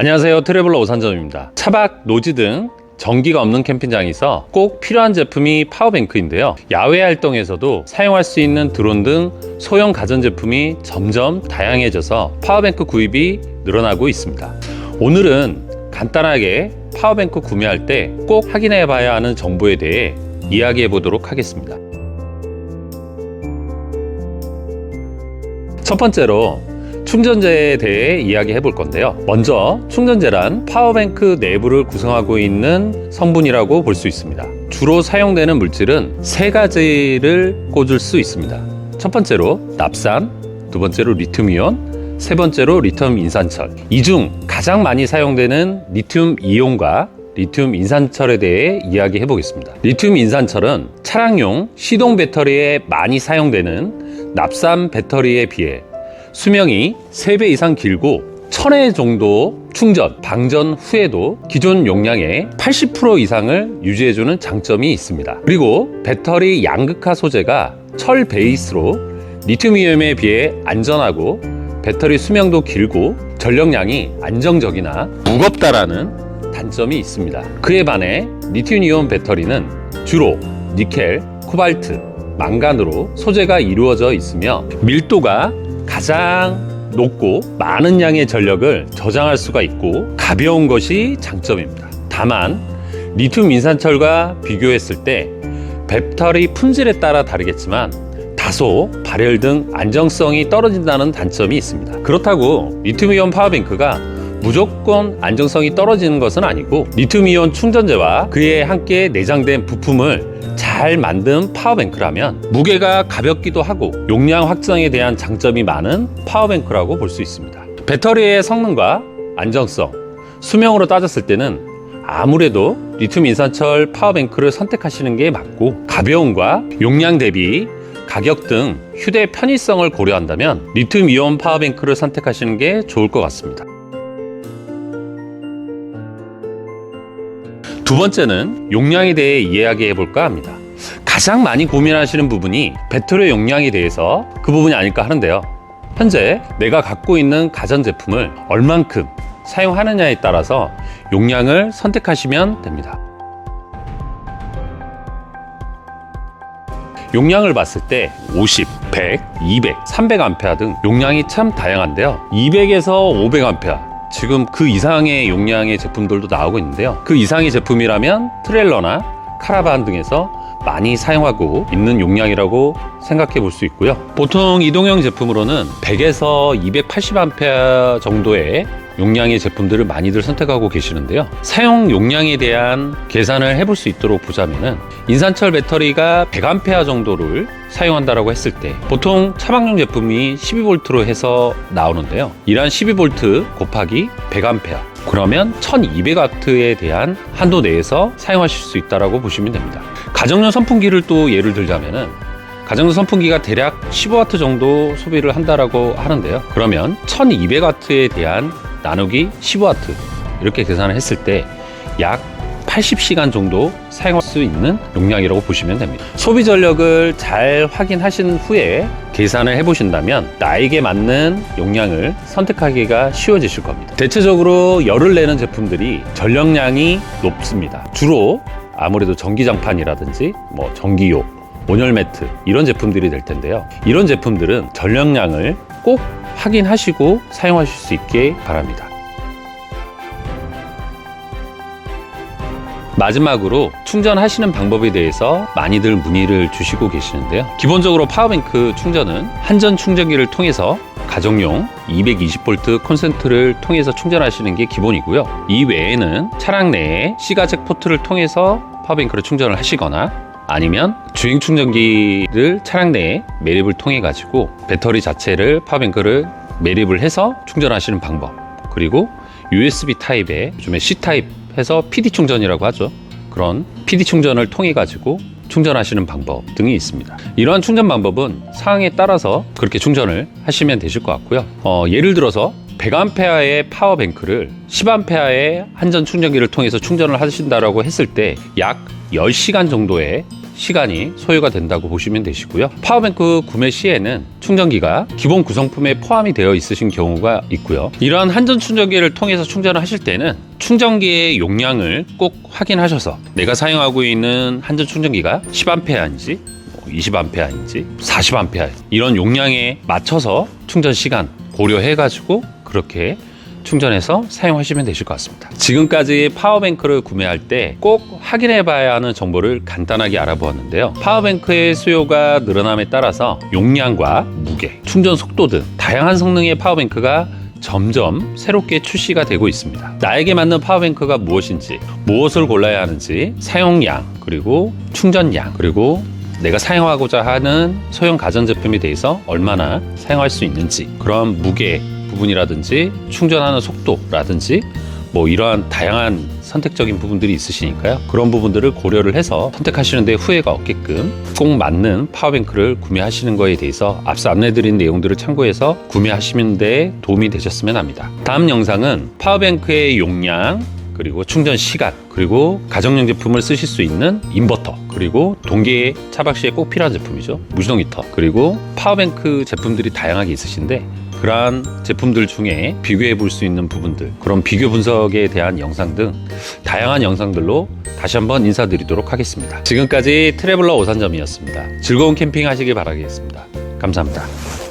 안녕하세요. 트래블러 오산점입니다. 차박, 노지 등 전기가 없는 캠핑장에서 꼭 필요한 제품이 파워뱅크인데요. 야외 활동에서도 사용할 수 있는 드론 등 소형 가전제품이 점점 다양해져서 파워뱅크 구입이 늘어나고 있습니다. 오늘은 간단하게 파워뱅크 구매할 때 꼭 확인해 봐야 하는 정보에 대해 이야기해 보도록 하겠습니다. 첫 번째로 충전재에 대해 이야기해 볼 건데요. 먼저 충전재란 파워뱅크 내부를 구성하고 있는 성분이라고 볼 수 있습니다. 주로 사용되는 물질은 세 가지를 꽂을 수 있습니다. 첫 번째로 납산, 두 번째로 리튬이온, 세 번째로 리튬 인산철. 이 중 가장 많이 사용되는 리튬 이온과 리튬 인산철에 대해 이야기해 보겠습니다. 리튬 인산철은 차량용 시동 배터리에 많이 사용되는 납산 배터리에 비해 수명이 3배 이상 길고 1000회 정도 충전, 방전 후에도 기존 용량의 80% 이상을 유지해주는 장점이 있습니다. 그리고 배터리 양극화 소재가 철 베이스로 리튬이온에 비해 안전하고 배터리 수명도 길고 전력량이 안정적이나 무겁다라는 단점이 있습니다. 그에 반해 리튬이온 배터리는 주로 니켈, 코발트, 망간으로 소재가 이루어져 있으며 밀도가 가장 높고 많은 양의 전력을 저장할 수가 있고 가벼운 것이 장점입니다. 다만 리튬 인산철과 비교했을 때 배터리 품질에 따라 다르겠지만 다소 발열 등 안정성이 떨어진다는 단점이 있습니다. 그렇다고 리튬이온 파워뱅크가 무조건 안정성이 떨어지는 것은 아니고 리튬이온 충전재와 그에 함께 내장된 부품을 잘 만든 파워뱅크라면 무게가 가볍기도 하고 용량 확장에 대한 장점이 많은 파워뱅크라고 볼 수 있습니다. 배터리의 성능과 안정성, 수명으로 따졌을 때는 아무래도 리튬 인산철 파워뱅크를 선택하시는 게 맞고 가벼움과 용량 대비 가격 등 휴대 편의성을 고려한다면 리튬 이온 파워뱅크를 선택하시는 게 좋을 것 같습니다. 두 번째는 용량에 대해 이야기해 볼까 합니다. 가장 많이 고민하시는 부분이 배터리 용량에 대해서 그 부분이 아닐까 하는데요. 현재 내가 갖고 있는 가전제품을 얼만큼 사용하느냐에 따라서 용량을 선택하시면 됩니다. 용량을 봤을 때 50, 100, 200, 300A 등 용량이 참 다양한데요. 200에서 500A 지금 그 이상의 용량의 제품들도 나오고 있는데요. 그 이상의 제품이라면 트레일러나 카라반 등에서 많이 사용하고 있는 용량이라고 생각해 볼 수 있고요. 보통 이동형 제품으로는 100에서 280A 정도의 용량의 제품들을 많이들 선택하고 계시는데요. 사용 용량에 대한 계산을 해볼 수 있도록 보자면은 인산철 배터리가 100A 정도를 사용한다라고 했을 때 보통 차박용 제품이 12V로 해서 나오는데요. 이러한 12V 곱하기 100A 그러면 1200W에 대한 한도 내에서 사용하실 수 있다라고 보시면 됩니다. 가정용 선풍기를 또 예를 들자면은 가정용 선풍기가 대략 15W 정도 소비를 한다라고 하는데요. 그러면 1200W에 대한 나누기 15W 이렇게 계산을 했을 때 약 80시간 정도 사용할 수 있는 용량이라고 보시면 됩니다. 소비 전력을 잘 확인하신 후에 계산을 해보신다면 나에게 맞는 용량을 선택하기가 쉬워지실 겁니다. 대체적으로 열을 내는 제품들이 전력량이 높습니다. 주로 아무래도 전기장판이라든지 뭐 전기요, 온열 매트 이런 제품들이 될 텐데요. 이런 제품들은 전력량을 꼭 확인하시고 사용하실 수 있게 바랍니다. 마지막으로 충전하시는 방법에 대해서 많이들 문의를 주시고 계시는데요. 기본적으로 파워뱅크 충전은 한전 충전기를 통해서 가정용 220V 콘센트를 통해서 충전하시는 게 기본이고요. 이 외에는 차량 내에 C가잭 포트를 통해서 파워뱅크를 충전을 하시거나 아니면 주행 충전기를 차량 내에 매립을 통해 가지고 배터리 자체를 파워뱅크를 매립을 해서 충전하시는 방법. 그리고 USB 타입에 요즘에 C 타입 해서 PD 충전이라고 하죠. 그런 PD 충전을 통해 가지고 충전하시는 방법 등이 있습니다. 이러한 충전 방법은 상황에 따라서 그렇게 충전을 하시면 되실 것 같고요. 어, 예를 들어서 100A의 파워뱅크를 10A의 한전 충전기를 통해서 충전을 하신다라고 했을 때 약 10시간 정도의 시간이 소요가 된다고 보시면 되시고요. 파워뱅크 구매 시에는 충전기가 기본 구성품에 포함이 되어 있으신 경우가 있고요. 이러한 한전 충전기를 통해서 충전을 하실 때는 충전기의 용량을 꼭 확인하셔서 내가 사용하고 있는 한전 충전기가 10A인지 20A인지 40A 이런 용량에 맞춰서 충전 시간 고려해가지고 그렇게 충전해서 사용하시면 되실 것 같습니다. 지금까지 파워뱅크를 구매할 때 꼭 확인해 봐야 하는 정보를 간단하게 알아보았는데요. 파워뱅크의 수요가 늘어남에 따라서 용량과 무게, 충전 속도 등 다양한 성능의 파워뱅크가 점점 새롭게 출시가 되고 있습니다. 나에게 맞는 파워뱅크가 무엇인지, 무엇을 골라야 하는지, 사용량, 그리고 충전량, 그리고 내가 사용하고자 하는 소형 가전제품에 대해서 얼마나 사용할 수 있는지, 그런 무게 부분이라든지 충전하는 속도라든지 뭐 이러한 다양한 선택적인 부분들이 있으시니까요. 그런 부분들을 고려를 해서 선택하시는데 후회가 없게끔 꼭 맞는 파워뱅크를 구매하시는 거에 대해서 앞서 안내드린 내용들을 참고해서 구매하시는 데 도움이 되셨으면 합니다. 다음 영상은 파워뱅크의 용량, 그리고 충전 시간, 그리고 가정용 제품을 쓰실 수 있는 인버터, 그리고 동계 차박 시에 꼭 필요한 제품이죠. 무시동 히터, 그리고 파워뱅크 제품들이 다양하게 있으신데 그러한 제품들 중에 비교해 볼 수 있는 부분들, 그런 비교 분석에 대한 영상 등 다양한 영상들로 다시 한번 인사드리도록 하겠습니다. 지금까지 트래블러 오산점이었습니다. 즐거운 캠핑 하시길 바라겠습니다. 감사합니다.